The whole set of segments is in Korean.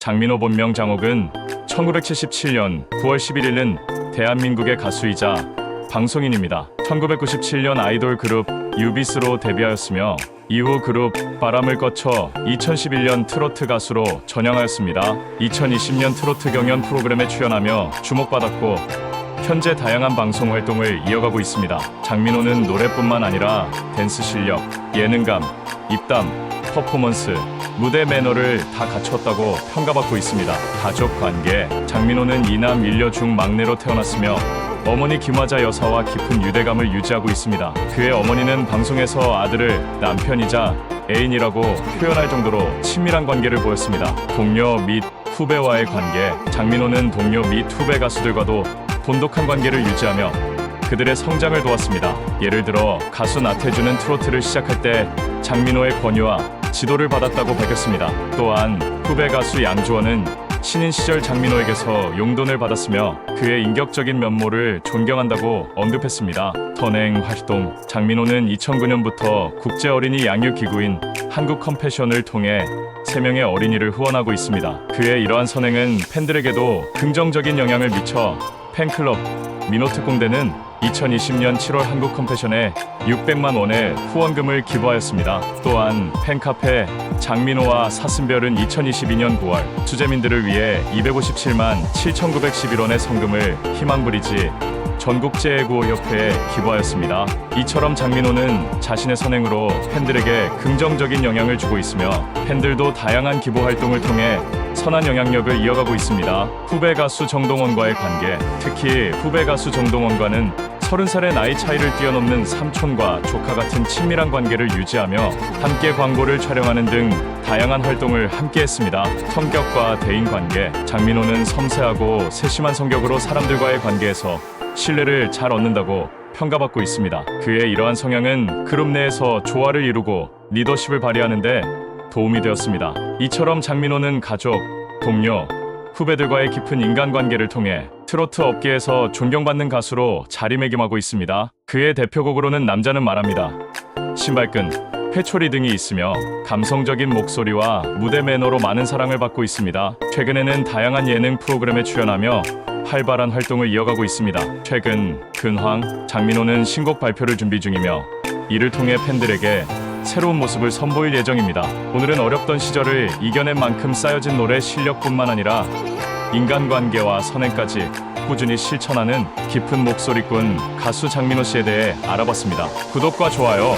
장민호 본명 장옥은 1977년 9월 11일은 대한민국의 가수이자 방송인입니다. 1997년 아이돌 그룹 유비스로 데뷔하였으며 이후 그룹 바람을 거쳐 2011년 트로트 가수로 전향하였습니다. 2020년 트로트 경연 프로그램에 출연하며 주목받았고 현재 다양한 방송 활동을 이어가고 있습니다. 장민호는 노래뿐만 아니라 댄스 실력, 예능감, 입담, 퍼포먼스, 무대 매너를 다 갖췄다고 평가받고 있습니다. 가족 관계 장민호는 이남 일녀 중 막내로 태어났으며 어머니 김화자 여사와 깊은 유대감을 유지하고 있습니다. 그의 어머니는 방송에서 아들을 남편이자 애인이라고 표현할 정도로 친밀한 관계를 보였습니다. 동료 및 후배와의 관계 장민호는 동료 및 후배 가수들과도 돈독한 관계를 유지하며 그들의 성장을 도왔습니다. 예를 들어 가수 나태주는 트로트를 시작할 때 장민호의 권유와 지도를 받았다고 밝혔습니다. 또한 후배 가수 양주원은 신인 시절 장민호에게서 용돈을 받았으며 그의 인격적인 면모를 존경한다고 언급했습니다. 선행 활동 장민호는 2009년부터 국제 어린이 양육 기구인 한국 컴패션을 통해 3명의 어린이를 후원하고 있습니다. 그의 이러한 선행은 팬들에게도 긍정적인 영향을 미쳐 팬클럽 미노트 공대는 2020년 7월 한국 컴패션에 600만 원의 후원금을 기부하였습니다. 또한 팬카페 장민호와 사슴별은 2022년 9월 수재민들을 위해 257만 7,911원의 성금을 희망브리지 전국재구호협회에 기부하였습니다. 이처럼 장민호는 자신의 선행으로 팬들에게 긍정적인 영향을 주고 있으며 팬들도 다양한 기부 활동을 통해 선한 영향력을 이어가고 있습니다. 후배 가수 정동원과의 관계, 특히 후배 가수 정동원과는 30살의 나이 차이를 뛰어넘는 삼촌과 조카 같은 친밀한 관계를 유지하며 함께 광고를 촬영하는 등 다양한 활동을 함께 했습니다. 성격과 대인 관계, 장민호는 섬세하고 세심한 성격으로 사람들과의 관계에서 신뢰를 잘 얻는다고 평가받고 있습니다. 그의 이러한 성향은 그룹 내에서 조화를 이루고 리더십을 발휘하는데 도움이 되었습니다. 이처럼 장민호는 가족, 동료, 후배들과의 깊은 인간관계를 통해 트로트 업계에서 존경받는 가수로 자리매김하고 있습니다. 그의 대표곡으로는 남자는 말합니다. 신발끈, 회초리 등이 있으며 감성적인 목소리와 무대 매너로 많은 사랑을 받고 있습니다. 최근에는 다양한 예능 프로그램에 출연하며 활발한 활동을 이어가고 있습니다. 최근 근황 장민호는 신곡 발표를 준비 중이며 이를 통해 팬들에게 새로운 모습을 선보일 예정입니다. 오늘은 어렵던 시절을 이겨낸 만큼 쌓여진 노래 실력뿐만 아니라 인간관계와 선행까지 꾸준히 실천하는 깊은 목소리꾼 가수 장민호 씨에 대해 알아봤습니다. 구독과 좋아요,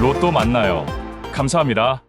로또 만나요. 감사합니다.